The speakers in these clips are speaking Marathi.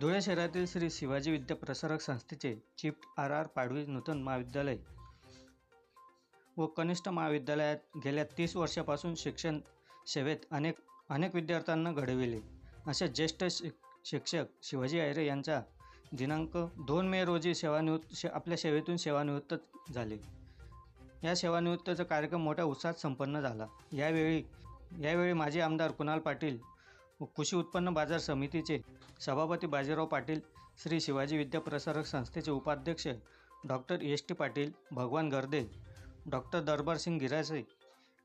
धुळे शहरातील श्री शिवाजी विद्या प्रसारक संस्थेचे चिफ्ट आर आर पाडवी नूतन महाविद्यालय व कनिष्ठ महाविद्यालयात गेल्या तीस वर्षापासून शिक्षण सेवेत अनेक अनेक विद्यार्थ्यांना घडविले. असे ज्येष्ठ शिक शिक्षक शिवाजी आयरे यांचा दिनांक दोन मे रोजी सेवानिवृत्त शे आपल्या सेवेतून सेवानिवृत्त झाले. या सेवानिवृत्तीचा कार्यक्रम मोठ्या उत्साहात संपन्न झाला. यावेळी यावेळी माजी आमदार कुणाल पाटील कृषी उत्पन्न बाजार समितीचे सभापती बाजीराव पाटील श्री शिवाजी विद्याप्रसारक संस्थेचे उपाध्यक्ष डॉक्टर एस टी पाटील भगवान गर्दे डॉक्टर दरबारसिंग गिरासे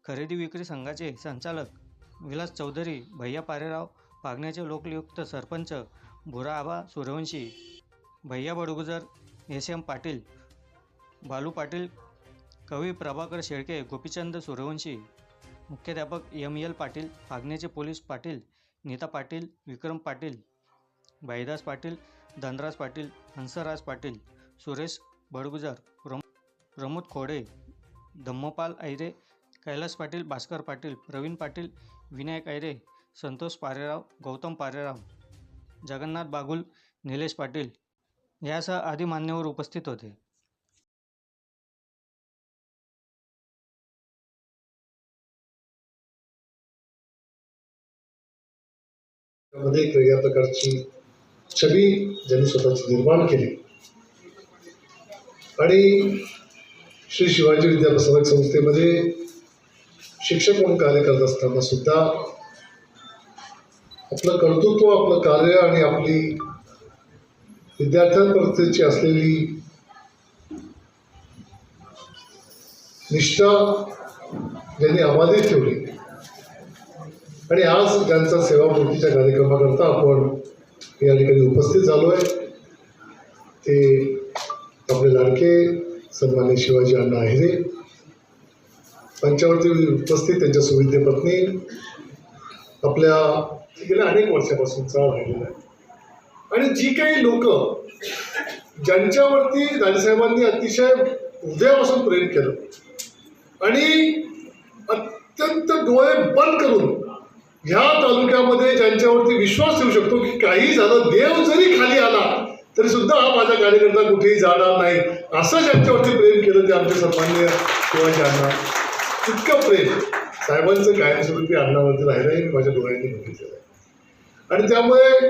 खरेदी विक्री संघाचे संचालक विलास चौधरी भैया पारेराव पागण्याचे लोकयुक्त सरपंच भुरा आबा सूर्यवंशी भैया बडगुजर एस एम पाटील बालू पाटील कवी प्रभाकर शेळके गोपीचंद सूर्यवंशी मुख्याध्यापक एम एल पाटील पागण्याचे पोलीस पाटील नीता पाटील विक्रम पाटील भाईदास पाटील धनराज पाटील हंसराज पाटील सुरेश बडगुजर रम प्रमोद खोडे धम्मपाल ऐरे कैलास पाटील भास्कर पाटील प्रवीण पाटील विनायक ऐरे संतोष पारेराव गौतम पारेराव जगन्नाथ बागुल निलेश पाटील यासह आदी मान्यवर उपस्थित होते. मध्ये एक वेगळ्या प्रकारची छबी ज्यांनी स्वतःची निर्माण केली. आणि श्री शिवाजी विद्या प्रसारक संस्थेमध्ये शिक्षक म्हणून कार्य करत असताना सुद्धा आपलं कर्तृत्व आपलं कार्य आणि आपली विद्यार्थ्यांप्रतीची असलेली निष्ठा ज्यांनी अबाधित ठेवली आणि आज त्यांचा सेवापूर्तीच्या कार्यक्रमाकरता आपण या ठिकाणी उपस्थित झालो आहे ते आपले लाडके सन्मान्य शिवाजी अण्णा आहेरे त्यांच्यावरती उपस्थित त्यांच्या सुविद्य पत्नी आपल्या गेल्या अनेक वर्षापासूनचा राहिलेला आहे. आणि जी काही लोक ज्यांच्यावरती राजेसाहेबांनी अतिशय हृदयापासून प्रेम केलं आणि अत्यंत डोळे बंद करून ह्या तालुक्यामध्ये ज्यांच्यावरती विश्वास ठेवू शकतो की काही झालं देव जरी खाली आला तरी सुद्धा हा माझा कार्यकर्ता कुठेही जाणार नाही. असं ज्यांच्यावरती प्रेम केलं ते आमचे सन्मान्य शिवाजी अण्णा इतकं प्रेम. साहेबांचं कायमस्वरूपी अण्णावरती राहिलं हे माझ्या डोळ्यांनी बघितलेलं आहे. आणि त्यामुळे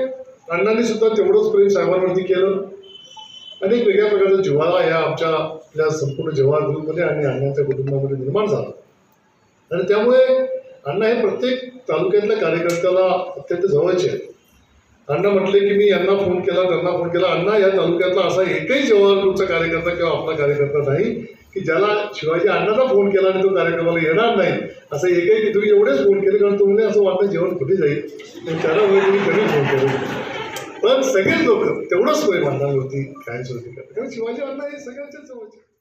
अण्णांनी सुद्धा तेवढंच प्रेम साहेबांवरती केलं. अनेक वेगळ्या प्रकारचा जिव्हाळा ह्या आमच्या आपल्या संपूर्ण जिव्हाळा ग्रुपमध्ये आणि अण्णांच्या कुटुंबामध्ये निर्माण झाला. आणि त्यामुळे अण्णा हे प्रत्येक तालुक्यातल्या कार्यकर्त्याला अत्यंत जवळचे आहेत. अण्णा म्हटले की मी यांना फोन केला त्यांना फोन केला. अण्णा या तालुक्यातला असा एकही जवाहर ग्रुपचा कार्यकर्ता किंवा आपला कार्यकर्ता नाही की ज्याला शिवाजी अण्णाचा फोन केला आणि तो कार्यक्रमाला येणार नाही असं एकही की तुम्ही एवढेच फोन केले कारण तुम्ही असं वाटतं जेवण कुठे जाईल. आणि त्याला वेळ तुम्ही कमी फोन केले. पण सगळेच लोक तेवढंच सोय मानणार होती काय करतात कारण शिवाजी अण्णा हे सगळ्यांच्याच जवळचे